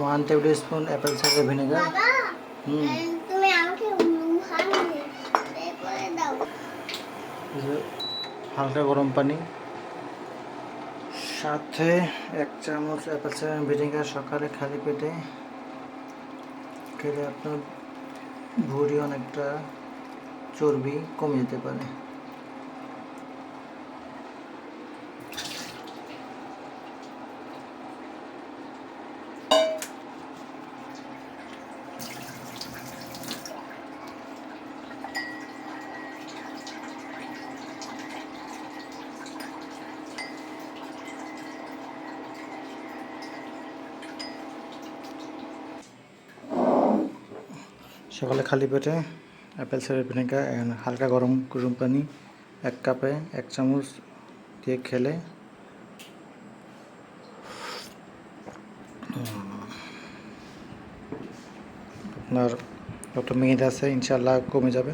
One tablespoon apple cider vinegar. হুম। তুমি আমাকে ভান বের করে দাও। হালকা গরম পানি। সাথে এক চামচ অ্যাপেল সাইডার ভিনেগার সকালে খালি পেটে। খেলে আপনার ভুঁড়ি অনেকটা চর্বি কমে যেতে পারে। সকালে খালি পেটে অ্যাপেল সাইডার ভিনেগার হালকা গরম গরম পানি, এক কাপে, এক চামচ দিয়ে খেলে। আপনার যত মেদ আছে ইনশাল্লাহ কমে যাবে।